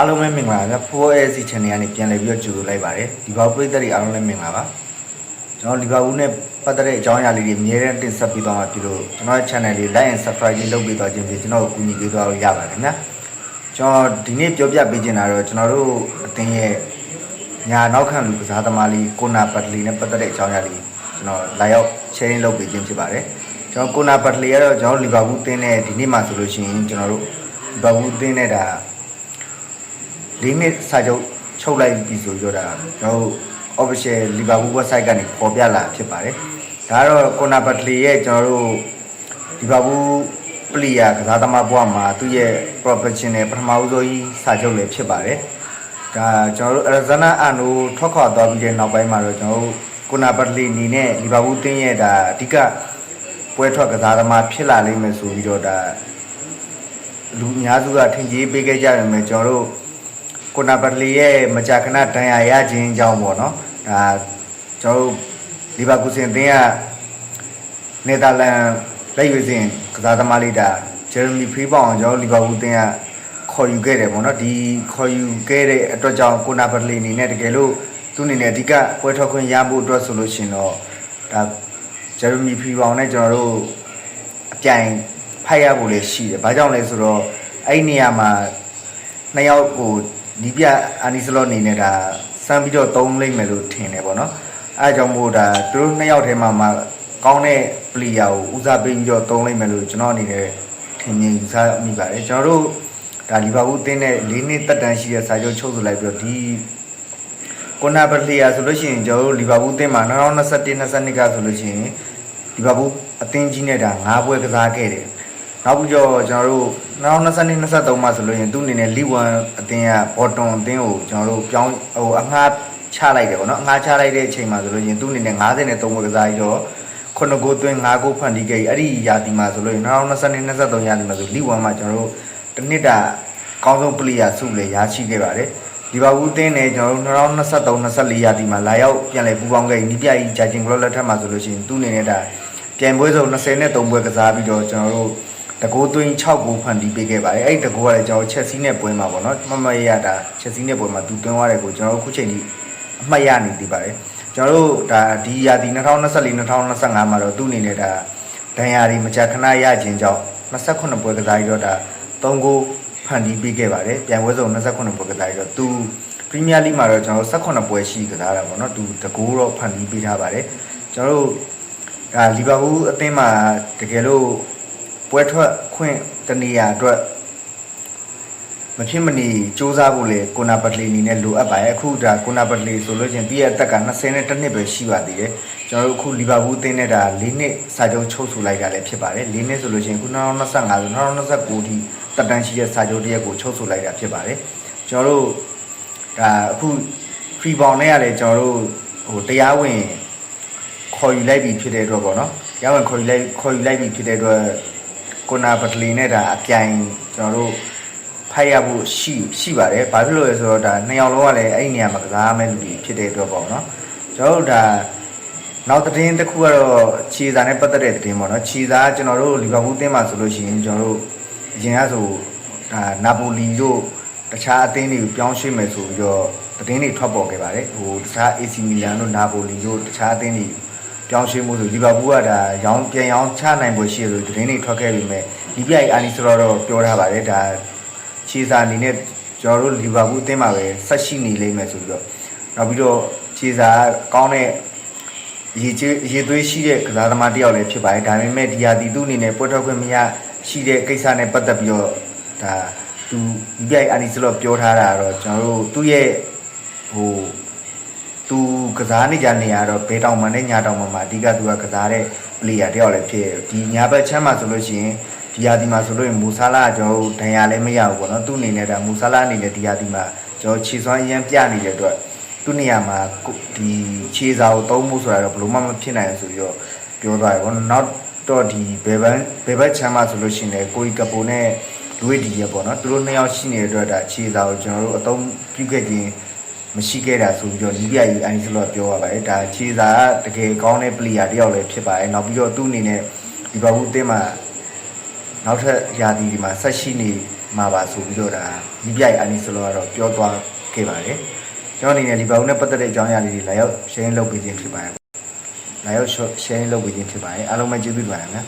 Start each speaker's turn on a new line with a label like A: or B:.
A: အားလုံးပဲမင်္ဂလာပါဗျ 4AC channel ကနေပြန်လည်ပြီးတော့ကြိုဆိုလိုက်ပါတယ်ဒီဘောက်ပရိသတ်တွေအားလုံးလည်းမင်္ဂလာပါကျွန်တော်လီဗာပူးနဲ့ပတ်သက်တဲ့အကြောင်းအရာလေးတွေအများနဲ့တင်ဆက်ပေးသွားမှာဖြစ်လို့ကျွန်တော်ရဲ့ channel လေး like and subscribe လေးလုပ်ပေးသွားခြင်းဖြင့်ကျွန်တော်ကိုကူညီပေးသွားလို့ရပါတယ်ခင်ဗျာကျွန်တော်ဒီနေ့ပြောပြပေးချင်တာတော့ကျွန်တော်တို့အတင်းရဲ့ညာနောက်ခံလူကစားသမားလေးကိုနာပတ်လီနဲ့ပတ်သက်တဲ့အကြောင်းအရာလေးကျွန်တော်လာရောက် sharing လုပ်ပေးခြင်းဖြစ်ပါတယ်ကျွန်တော်ကိုနာပတ်လီကတော့ကျွန်တော်လီဗာပူးတင်းတဲ့ဒီနေ့မှဆိုလို့ရှိရင်ကျွန်တော်တို့လီဗာပူးတင်းတဲ့ဒါ လေးနှစ်စာချုပ်ချုပ်လိုက်ပြီဆိုကြတာကျွန်တော်တို့ official Liverpool website ကနေပေါ်ပြလာဖြစ်ပါတယ်ဒါကတော့ Conor Bradley ရဲ့ကျွန်တော်တို့ Liverpool player ကစားသမားဘဝမှာသူ့ရဲ့ professional ပထမဦးဆုံးကြီးစာချုပ်လည်းဖြစ်ပါတယ်ဒါကျွန်တော်တို့ Alexander Arnold ထွက်ခွာသွားပြီးတဲ့နောက်ပိုင်းမှာတော့ကျွန်တော်တို့ Conor Bradley အနေနဲ့ Liverpool တင်းရဲ့ဒါအဓိကပွဲထွက်ကစားသမားဖြစ်လာလိမ့်မယ်ဆိုပြီးတော့ဒါလူအများစုကထင်ကြီးပေးခဲ့ကြရမယ်ကျွန်တော်တို့ ကိုနာဘတ်လီရဲ့မကြာခဏတန်ရာရခြင်းအကြောင်းပေါ့နော်ဒါကျွန်တော်တို့လီဗာပူးစင်အသင်းကနယ်သာလန်လက်ရွေးစင်ကစားသမားလေးဒါဂျယ်ရမီဖရီပေါင်ကျွန်တော်တို့လီဗာပူးအသင်းကခေါ်ယူခဲ့တယ်ပေါ့နော်ဒီခေါ်ယူခဲ့တဲ့အတွက်ကြောင့်ကိုနာဘတ်လီအနေနဲ့တကယ်လို့သူ့အနေနဲ့အဓိကပွဲထွက်ခွင့်ရဖို့အတွက်ဆိုလို့ရှိရင်တော့ဒါဂျယ်ရမီဖရီပေါင်နဲ့ကျွန်တော်တို့အပြိုင်ဖိုက်ရဖို့လည်းရှိတယ်။ဘာကြောင့်လဲဆိုတော့အဲ့ဒီနေရာမှာနှစ်ယောက်ကို ဒီပြအာနီစလော့အနေနဲ့ဒါစမ်းပြီးတော့သုံးလိုက်မယ်လို့ထင်တယ်ပေါ့နော်အဲအကြောင်းမို့ဒါသူတို့နှစ်ယောက်ထဲမှာမှကောင်းတဲ့ပလီယာကိုဦးစားပေးပြီးတော့သုံးလိုက်မယ်လို့ကျွန်တော်အနေနဲ့ထင်မြင်ယူဆမိပါတယ်ကျွန်တော်တို့ဒါလီဗာပူးအသင်းနဲ့၄နှစ်တက်တန်းရှိတဲ့စာချုပ်ချုပ်ဆိုလိုက်ပြီးတော့ဒီကိုနာပလီယာဆိုလို့ရှိရင်ကျွန်တော်တို့လီဗာပူးအသင်းမှာ2021 22ကဆိုလို့ရှိရင်လီဗာပူးအသင်းကြီးနဲ့ဒါ၅ပွဲကစားခဲ့တယ် နောက်ပြီးတော့ကျွန်တော်တို့2022 23မှာဆိုလို့ရင်သူ့အနေနဲ့လီဝမ်အသင်းကဘော်တွန်အသင်းကိုကျွန်တော်တို့ပြောင်းဟိုအငှားချလိုက်တယ်ပေါ့နော်အငှားချလိုက်တဲ့အချိန်မှာဆိုလို့ရင်သူ့အနေနဲ့53ပွဲကစားပြီးတော့ခုနကိုသွင်း5ကိုဖန်တီးခဲ့အဲ့ဒီရာသီမှာဆိုလို့ရင်2022 23ရာသီမှာဆိုလီဝမ်မှာကျွန်တော်တို့တစ်နှစ်တာအကောင်းဆုံးပလေယာစုလည်းရရှိခဲ့ပါတယ်လီဗာပူးအသင်းနဲ့ကျွန်တော်တို့2023 24ရာသီမှာလာရောက်ပြန်လည်ပူးပေါင်းခဲ့နီးပြကြီးဂျာဂျင်ကလော့လက်ထက်မှာဆိုလို့ရှိရင်သူ့အနေနဲ့ဒါပြိုင်ပွဲစုံ23ပွဲကစားပြီးတော့ကျွန်တော်တို့ တကိုးသွင်း6ကိုဖန်တီးပေးခဲ့ပါတယ်အဲ့ဒီတကိုးကလည်းကျွန်တော်ချက်စီးနဲ့ပွဲမှာပေါ့နော်မမရရတာချက်စီးနဲ့ပွဲမှာသူသွင်းသွားတယ်ကိုကျွန်တော်တို့ခုချိန်ကြီးအမှတ်ရနေသေးပါတယ်ကျွန်တော်တို့ဒါဒီရာသီ2024 2025မှာတော့သူ့အနေနဲ့ဒါဒဏ်ရာတွေမကြာခဏရခြင်းကြောင့်28ပွဲကစားပြီးတော့ဒါ3ကိုဖန်တီးပေးခဲ့ပါတယ်ပြန်ပွဲစုံ28ပွဲကစားပြီးတော့သူပရီးမီးယားလိမှာတော့ကျွန်တော်တို့18ပွဲရှိကစားတာပေါ့နော်သူတကိုးတော့ဖန်တီးပေးထားပါတယ်ကျွန်တော်တို့ဒါလီဗာပူးအသင်းမှာတကယ်လို့ ပွဲထွက်ခွင့်တနေရာအတွက်မဖြစ်မနေစူးစမ်းဖို့လေကိုနာပတ်လီအနေနဲ့လိုအပ်ပါရဲ့အခုဒါကိုနာပတ်လီဆိုလို့ချင်းပြည့်ရဲ့အသက်က20နဲ့တစ်နှစ်ပဲရှိပါသေးတယ်ကျွန်တော်တို့အခုလီဗာပူးအသင်းနဲ့ဒါ၄နှစ်စာချုပ်ချုပ်ဆိုလိုက်တာလည်းဖြစ်ပါတယ်၄နှစ်ဆိုလို့ချင်းအခု2025ဆို2029ထိတက်တန်းရှိတဲ့စာချုပ်တရက်ကိုချုပ်ဆိုလိုက်တာဖြစ်ပါတယ်ကျွန်တော်တို့ဒါအခု free bound နဲ့ကလည်းကျွန်တော်တို့ဟိုတရားဝင်ခေါ်ယူလိုက်ပြီဖြစ်တဲ့အတွက်ပေါ့နော်တရားဝင်ခေါ်ယူလိုက်ခေါ်ယူလိုက်ပြီဖြစ်တဲ့အတွက် ကိုနာပတလီနဲ့ဒါအပြိုင်ကျွန်တော်တို့ဖိုက်ရဖို့ရှိရှိပါတယ်။ဘာဖြစ်လို့လဲဆိုတော့ဒါနှစ်ယောက်လုံးကလည်းအဲ့ဒီနေရာမှာကစားမဲ့လူတွေဖြစ်တဲ့အတွက်ပေါ့နော်။ကျွန်တော်တို့ဒါနောက်သတင်းတစ်ခုကတော့ခြေစာနဲ့ပတ်သက်တဲ့သတင်းပေါ့နော်။ခြေစာကျွန်တော်တို့လီဗာပူးအသင်းမှာဆိုလို့ရှိရင်ကျွန်တော်တို့အရင်ကဆိုဒါနာပိုလီတို့တခြားအသင်းတွေကိုပြောင်းရွှေ့မယ်ဆိုပြီးတော့သတင်းတွေထွက်ပေါ်ခဲ့ပါတယ်။ဟိုတခြား AC Milan တို့နာပိုလီတို့တခြားအသင်းတွေ ပြောင်းရွှေ့မှုဆိုလီဗာပူးကဒါရောင်းပြန်ရောင်းချနိုင်ဖို့ရှိတယ်လို့သတင်းတွေထွက်ခဲ့ပေမဲ့ဒီပြိုင်အာနီဆိုတော့ပြောထားပါတယ်ဒါခြေစာအနေနဲ့ကျွန်တော်တို့လီဗာပူးအသင်းမှာပဲဆက်ရှိနေလိမ့်မယ်ဆိုပြီးတော့နောက်ပြီးတော့ခြေစာကောင်းတဲ့ရေချေရေသွေးရှိတဲ့ကစားသမားတစ်ယောက်လည်းဖြစ်ပါတယ်ဒါပေမဲ့ဒီဟာဒီသူ့အနေနဲ့ပွဲထွက်ခွင့်မရရှိတဲ့ကိစ္စနဲ့ပတ်သက်ပြီးတော့ဒါသူဒီပြိုင်အာနီဆိုတော့ပြောထားတာတော့ကျွန်တော်တို့သူ့ရဲ့ဟို သူကစားနေကြနေရတော့ဘဲတောင်မှနဲ့ညာတောင်မှမှာအဓိကသူကကစားတဲ့ player တယောက်လည်းဖြစ်ဒီညာဘက်ချမ်းမှာဆိုလို့ရှိရင်ဒီယာဒီမှာဆိုလို့ရင်မူဆာလာကကျွန်တော်တို့ဒဏ်ရာလည်းမရဘူးပေါ့နော်သူ့အနေနဲ့ဒါမူဆာလာအနေနဲ့ဒီယာဒီမှာကျွန်တော်ခြေစွမ်းအရင်ပြနေတဲ့အတွက်သူ့နေရာမှာဒီခြေစာကိုသုံးမှုဆိုတာတော့ဘယ်လိုမှမဖြစ်နိုင်ဘူးဆိုပြီးတော့ပြောသွားတယ်ပေါ့နော်နောက်တော့ဒီဘယ်ဘက်ဘယ်ဘက်ချမ်းမှာဆိုလို့ရှိရင်လည်းကိုကြီးကပိုနဲ့လူဝိဒီရပေါ့နော်သူတို့နှစ်ယောက်ရှိနေတဲ့အတွက်ဒါခြေစာကိုကျွန်တော်တို့အသုံးပြုခဲ့ခြင်း မရှိခဲ့တာဆိုပြီးတော့နီးပြကြီးအိုင်ဆိုတော့ပြောရပါတယ်ဒါခြေစာကတကယ်ကောင်းတဲ့ပလီယာတယောက်လည်းဖြစ်ပါတယ်နောက်ပြီးတော့သူ့အနေနဲ့ဒီဘာဘူးအသင်းမှာနောက်ထပ်ရာသီဒီမှာဆက်ရှိနေမှာပါဆိုပြီးတော့ဒါဒီပြိုင်အာနီဆိုတော့ကတော့ပြောသွားခဲ့ပါတယ်ကျွန်တော်အနေနဲ့လီဗာပူးနဲ့ပတ်သက်တဲ့အကြောင်းအရာလေးတွေလာရောက် share လုပ်ပေးခြင်းဖြစ်ပါတယ်လာရောက် share လုပ်ပေးခြင်းဖြစ်ပါတယ်အားလုံးပဲကျေးဇူးတင်ပါတယ်ခင်ဗျာ